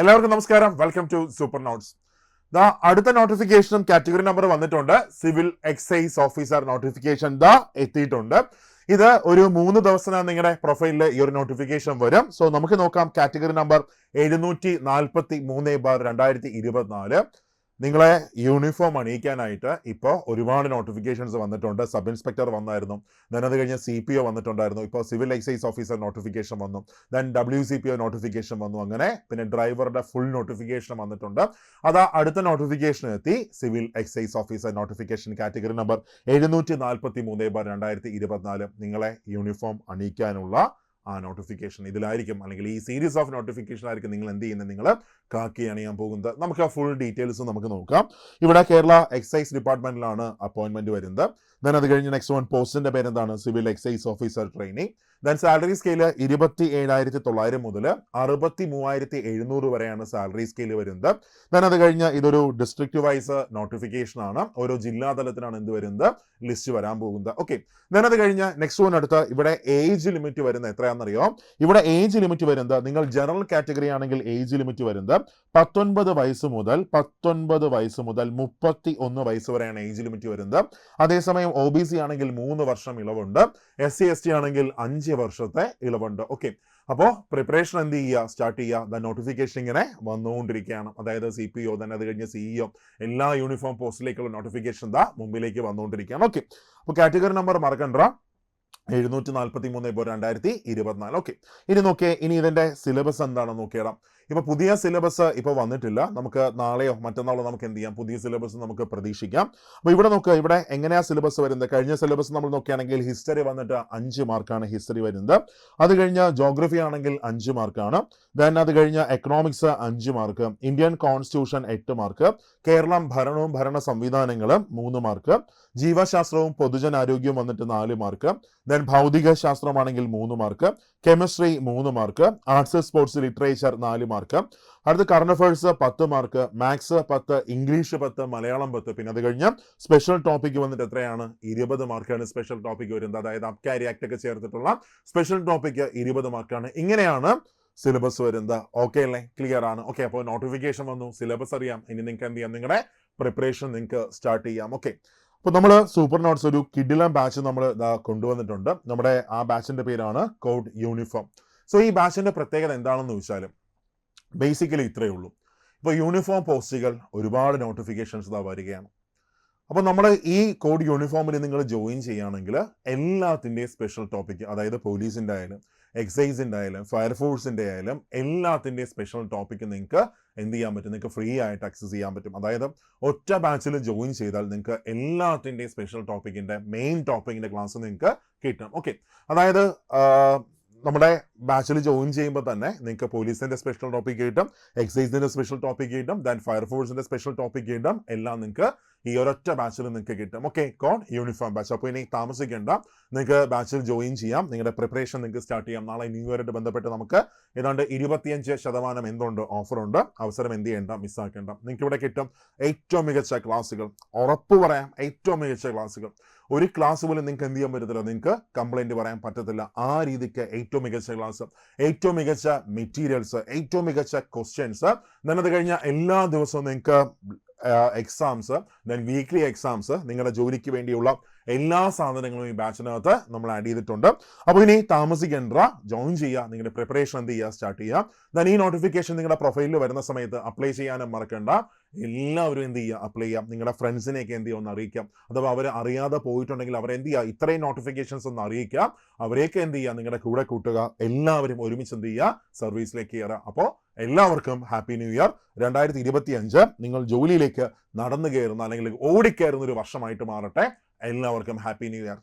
എല്ലാവർക്കും നമസ്കാരം. Welcome to super notes the അടുത്ത നോട്ടിഫിക്കേഷനും കാറ്റഗറി നമ്പർ വന്നിട്ടുണ്ട്. Civil excise officer notification the എത്തിയിട്ടുണ്ട്. ഇത് ഒരു മൂന്ന് ദിവസം നിങ്ങളുടെ പ്രൊഫൈലിൽ ഈ ഒരു നോട്ടിഫിക്കേഷൻ വരും. സോ നമുക്ക് നോക്കാം. കാറ്റഗറി നമ്പർ എഴുന്നൂറ്റി നാൽപ്പത്തി മൂന്ന് ബാർ രണ്ടായിരത്തി ഇരുപത്തിനാല്. നിങ്ങളെ യൂണിഫോം അണിയിക്കാനായിട്ട് ഇപ്പോൾ ഒരുപാട് നോട്ടിഫിക്കേഷൻസ് വന്നിട്ടുണ്ട്. സബ് ഇൻസ്പെക്ടർ വന്നായിരുന്നു. ദെൻ അത് കഴിഞ്ഞ് സി പി ഒ വന്നിട്ടുണ്ടായിരുന്നു. ഇപ്പോൾ സിവിൽ എക്സൈസ് ഓഫീസർ നോട്ടിഫിക്കേഷൻ വന്നു. Then W C P O notification വന്നു. അങ്ങനെ പിന്നെ ഡ്രൈവറുടെ ഫുൾ നോട്ടിഫിക്കേഷൻ വന്നിട്ടുണ്ട്. അതാ അടുത്ത നോട്ടിഫിക്കേഷൻ എത്തി. Civil excise officer notification category number എഴുന്നൂറ്റി നാൽപ്പത്തി മൂന്ന് ബാർ രണ്ടായിരത്തി ഇരുപത്തിനാല് നിങ്ങളെ യൂണിഫോം അണിയിക്കാനുള്ള ആ നോട്ടിഫിക്കേഷൻ ഇതിലായിരിക്കും. അല്ലെങ്കിൽ ഈ സീരീസ് ഓഫ് നോട്ടിഫിക്കേഷൻ ആയിരിക്കും നിങ്ങൾ എന്ത് ചെയ്യുന്നത്? നിങ്ങൾ കാക്കി അണിയാൻ പോകുന്നത്. നമുക്ക് ആ ഫുൾ ഡീറ്റെയിൽസ് നമുക്ക് നോക്കാം. ഇവിടെ കേരള എക്സൈസ് ഡിപ്പാർട്ട്മെന്റിലാണ് അപ്പോയിൻമെന്റ് വരുന്നത്. ദെൻ അത് കഴിഞ്ഞ് നെക്സ്റ്റ് വൺ പോസ്റ്റിന്റെ പേര് എന്താണ് civil excise officer training then salary scale ഇരുപത്തി ഏഴായിരത്തി തൊള്ളായിരം മുതൽ അറുപത്തി മൂവായിരത്തി എഴുന്നൂറ് വരെയാണ് സാലറി സ്കെയിൽ വരുന്നത്. ദെൻ അത് കഴിഞ്ഞ് ഇതൊരു ഡിസ്ട്രിക്ട് വൈസ് നോട്ടിഫിക്കേഷൻ ആണ്. ഓരോ ജില്ലാ തലത്തിലാണ് എന്ത് വരുന്നത്? ലിസ്റ്റ് വരാൻ പോകുന്നത്. ഓക്കെ ദെൻ അത് കഴിഞ്ഞ് നെക്സ്റ്റ് വൺ അടുത്ത് ഇവിടെ ഏജ് ലിമിറ്റ് വരുന്നത് എത്രയാണെന്നറിയോ ഇവിടെ ഏജ് ലിമിറ്റ് വരുന്നത് നിങ്ങൾ ജനറൽ കാറ്റഗറി ആണെങ്കിൽ ഏജ് ലിമിറ്റ് വരുന്നത് പത്തൊൻപത് വയസ്സ് മുതൽ പത്തൊൻപത് വയസ്സ് മുതൽ മുപ്പത്തി ഒന്ന് വയസ്സ് വരെയാണ് ഏജ് ലിമിറ്റ് വരുന്നത്. അതേസമയം ഒ ബി സി ആണെങ്കിൽ മൂന്ന് വർഷം ഇളവുണ്ട് എസ് സി എസ് ടി ആണെങ്കിൽ അഞ്ച് വർഷത്തെ ഇളവുണ്ട്. ഓക്കെ അപ്പോൾ പ്രിപ്പറേഷൻ എന്ത് ചെയ്യുക? സ്റ്റാർട്ട് ചെയ്യുക. ദ നോട്ടിഫിക്കേഷൻ ഇങ്ങനെ വന്നുകൊണ്ടിരിക്കുകയാണ്. അതായത് സി പി ഒ തന്നെ അത് കഴിഞ്ഞ് സിഇഒ എല്ലാ യൂണിഫോം പോസ്റ്റിലേക്കുള്ള നോട്ടിഫിക്കേഷൻ ദാ മുമ്പിലേക്ക് വന്നുകൊണ്ടിരിക്കുകയാണ്. ഓക്കെ അപ്പോൾ കാറ്റഗറി നമ്പർ മറക്കണ്ട. എഴുന്നൂറ്റി നാൽപ്പത്തി മൂന്ന് ഇപ്പോൾ രണ്ടായിരത്തി ഇരുപത്തിനാല് ഓക്കെ ഇനി നോക്കിയേ ഇനി ഇതിന്റെ സിലബസ് എന്താണെന്ന് നോക്കിയിടാം. ഇപ്പൊ പുതിയ സിലബസ് ഇപ്പൊ വന്നിട്ടില്ല. നമുക്ക് നാളെയോ മറ്റന്നാളോ നമുക്ക് എന്ത് ചെയ്യാം? പുതിയ സിലബസ് നമുക്ക് പ്രതീക്ഷിക്കാം. അപ്പോൾ ഇവിടെ നോക്കുക ഇവിടെ എങ്ങനെയാ സിലബസ് വരുന്നത്? കഴിഞ്ഞ സിലബസ് നമ്മൾ നോക്കുകയാണെങ്കിൽ ഹിസ്റ്ററി വന്നിട്ട് അഞ്ച് മാർക്കാണ് ഹിസ്റ്ററി വരുന്നത്. അത് കഴിഞ്ഞ ജോഗ്രഫി ആണെങ്കിൽ അഞ്ച് മാർക്കാണ് ദെൻ അത് കഴിഞ്ഞ എക്കണോമിക്സ് അഞ്ച് മാർക്ക് ഇന്ത്യൻ കോൺസ്റ്റിറ്റ്യൂഷൻ എട്ട് മാർക്ക് കേരളം ഭരണവും ഭരണ സംവിധാനങ്ങളും മൂന്ന് മാർക്ക് ജീവശാസ്ത്രവും പൊതുജനാരോഗ്യവും വന്നിട്ട് നാല് മാർക്ക് ദെൻ ഭൗതിക ശാസ്ത്രമാണെങ്കിൽ മൂന്ന് മാർക്ക് കെമിസ്ട്രി മൂന്ന് മാർക്ക് ആർട്സ് സ്പോർട്സ് ലിറ്ററേച്ചർ നാല് മാർക്ക് അടുത്ത കറണ്ട് അഫയേഴ്സ് പത്ത് മാർക്ക് മാത്സ് പത്ത് ഇംഗ്ലീഷ് പത്ത് മലയാളം പത്ത്. പിന്നെ അത് കഴിഞ്ഞ് സ്പെഷ്യൽ ടോപ്പിക് വന്നിട്ട് എത്രയാണ്? ഇരുപത് മാർക്കാണ് സ്പെഷ്യൽ ടോപ്പിക് വരുന്നത്. അതായത് അബ്കാരി ആക്ട് ഒക്കെ ചേർത്തിട്ടുള്ള സ്പെഷ്യൽ ടോപ്പിക് ഇരുപത് മാർക്കാണ് ഇങ്ങനെയാണ് സിലബസ് വരുന്നത്. ഓക്കെ അല്ലേ? ക്ലിയർ ആണ്. ഓക്കെ അപ്പോൾ നോട്ടിഫിക്കേഷൻ വന്നു. സിലബസ് അറിയാം. ഇനി നിങ്ങൾക്ക് എന്ത് ചെയ്യാം? നിങ്ങളുടെ പ്രിപ്പറേഷൻ നിങ്ങൾക്ക് സ്റ്റാർട്ട് ചെയ്യാം. ഓക്കെ അപ്പോൾ നമ്മൾ സൂപ്പർ നോട്ട്സ് ഒരു കിഡിലം ബാച്ച് നമ്മൾ കൊണ്ടുവന്നിട്ടുണ്ട്. നമ്മുടെ ആ ബാച്ചിന്റെ പേരാണ് കോഡ് യൂണിഫോം. സോ ഈ ബാച്ചിന്റെ പ്രത്യേകത എന്താണെന്ന് ചോദിച്ചാൽ ബേസിക്കലി ഇത്രയേ ഉള്ളൂ. ഇപ്പോൾ യൂണിഫോം പോസ്റ്റുകൾ ഒരുപാട് നോട്ടിഫിക്കേഷൻസ് ഇതാ വരികയാണ്. അപ്പോൾ നമ്മൾ ഈ കോഡ് യൂണിഫോമിൽ നിങ്ങൾ ജോയിൻ ചെയ്യുകയാണെങ്കിൽ എല്ലാത്തിന്റെയും സ്പെഷ്യൽ ടോപ്പിക് അതായത് പോലീസിന്റെ ആയാലും എക്സൈസിന്റെ ആയാലും ഫയർഫോഴ്സിന്റെ ആയാലും എല്ലാത്തിന്റെയും സ്പെഷ്യൽ ടോപ്പിക് നിങ്ങൾക്ക് എന്ത് ചെയ്യാൻ പറ്റും? നിങ്ങൾക്ക് ഫ്രീ ആയിട്ട് ആക്സസ് ചെയ്യാൻ പറ്റും. അതായത് ഒറ്റ ബാച്ചിൽ ജോയിൻ ചെയ്താൽ നിങ്ങൾക്ക് എല്ലാത്തിന്റെയും സ്പെഷ്യൽ ടോപ്പിക്കിന്റെ മെയിൻ ടോപ്പിക്കിന്റെ ക്ലാസ് നിങ്ങൾക്ക് കിട്ടും. ഓക്കെ അതായത് നമ്മുടെ ബാച്ചിൽ ജോയിൻ ചെയ്യുമ്പോൾ തന്നെ നിങ്ങൾക്ക് പോലീസിന്റെ സ്പെഷ്യൽ ടോപ്പിക് കിട്ടും എക്സൈസിന്റെ സ്പെഷ്യൽ ടോപ്പിക് കിട്ടും ദാൻ ഫയർഫോഴ്സിന്റെ സ്പെഷ്യൽ ടോപ്പിക് കിട്ടും. എല്ലാം നിങ്ങൾക്ക് ഈ ഒരൊറ്റ ബാച്ചിൽ നിങ്ങൾക്ക് കിട്ടും. ഓക്കെ കോൺ യൂണിഫോം ബാച്ച് അപ്പോൾ ഇനി താമസിക്കേണ്ട. നിങ്ങൾക്ക് ബാച്ചിൽ ജോയിൻ ചെയ്യാം. നിങ്ങളുടെ പ്രിപ്പറേഷൻ നിങ്ങൾക്ക് സ്റ്റാർട്ട് ചെയ്യാം. നാളെ ന്യൂ ഇയറായിട്ട് ബന്ധപ്പെട്ട് നമുക്ക് ഏതാണ്ട് ഇരുപത്തിയഞ്ച് ശതമാനം എന്തുണ്ട്? ഓഫറുണ്ട് അവസരം എന്ത് ചെയ്യേണ്ട? മിസ്സാക്കേണ്ട നിങ്ങൾക്ക് ഇവിടെ കിട്ടും ഏറ്റവും മികച്ച ക്ലാസ്സുകൾ. ഉറപ്പ് പറയാം ഏറ്റവും മികച്ച ക്ലാസ്സുകൾ. ഒരു ക്ലാസ് പോലും നിങ്ങൾക്ക് എന്ത് ചെയ്യാൻ പറ്റത്തില്ല. നിങ്ങൾക്ക് കംപ്ലൈന്റ് പറയാൻ പറ്റത്തില്ല. ആ രീതിക്ക് ഏറ്റവും മികച്ച ക്ലാസ് ഏറ്റവും മികച്ച മെറ്റീരിയൽസ് ഏറ്റവും മികച്ച ക്വസ്റ്റ്യൻസ് അത് കഴിഞ്ഞാൽ എല്ലാ ദിവസവും നിങ്ങൾക്ക് എക്സാംസ് ദെൻ വീക്ക്ലി എക്സാംസ് നിങ്ങളുടെ ജോലിക്ക് വേണ്ടിയുള്ള എല്ലാ സാധനങ്ങളും ഈ ബാച്ചിനകത്ത് നമ്മൾ ആഡ് ചെയ്തിട്ടുണ്ട്. അപ്പോൾ ഇനി താമസിക്കേണ്ട ജോയിൻ ചെയ്യുക നിങ്ങളുടെ പ്രിപ്പറേഷൻ എന്ത് ചെയ്യുക സ്റ്റാർട്ട് ചെയ്യുക ദെൻ ഈ നോട്ടിഫിക്കേഷൻ നിങ്ങളുടെ പ്രൊഫൈലിൽ വരുന്ന സമയത്ത് അപ്ലൈ ചെയ്യാനും മറക്കണ്ട. എല്ലാവരും എന്ത് ചെയ്യുക അപ്ലൈ ചെയ്യാം. നിങ്ങളുടെ ഫ്രണ്ട്സിനെയൊക്കെ എന്ത് ചെയ്യുക ഒന്ന് അറിയിക്കാം. അഥവാ അവർ അറിയാതെ പോയിട്ടുണ്ടെങ്കിൽ അവരെ എന്ത് ചെയ്യുക ഇത്രയും നോട്ടിഫിക്കേഷൻസ് ഒന്ന് അറിയിക്കുക അവരെയൊക്കെ എന്ത് ചെയ്യുക നിങ്ങളുടെ കൂടെ കൂട്ടുക. എല്ലാവരും ഒരുമിച്ച് എന്ത് ചെയ്യുക സർവീസിലേക്ക് കയറുക അപ്പോൾ എല്ലാവർക്കും ഹാപ്പി ന്യൂ ഇയർ രണ്ടായിരത്തി ഇരുപത്തി അഞ്ച് നിങ്ങൾ ജോലിയിലേക്ക് നടന്നു കയറുന്ന അല്ലെങ്കിൽ ഓടിക്കയറുന്ന ഒരു വർഷമായിട്ട് മാറട്ടെ. എല്ലാവർക്കും ഹാപ്പി ന്യൂ ഇയർ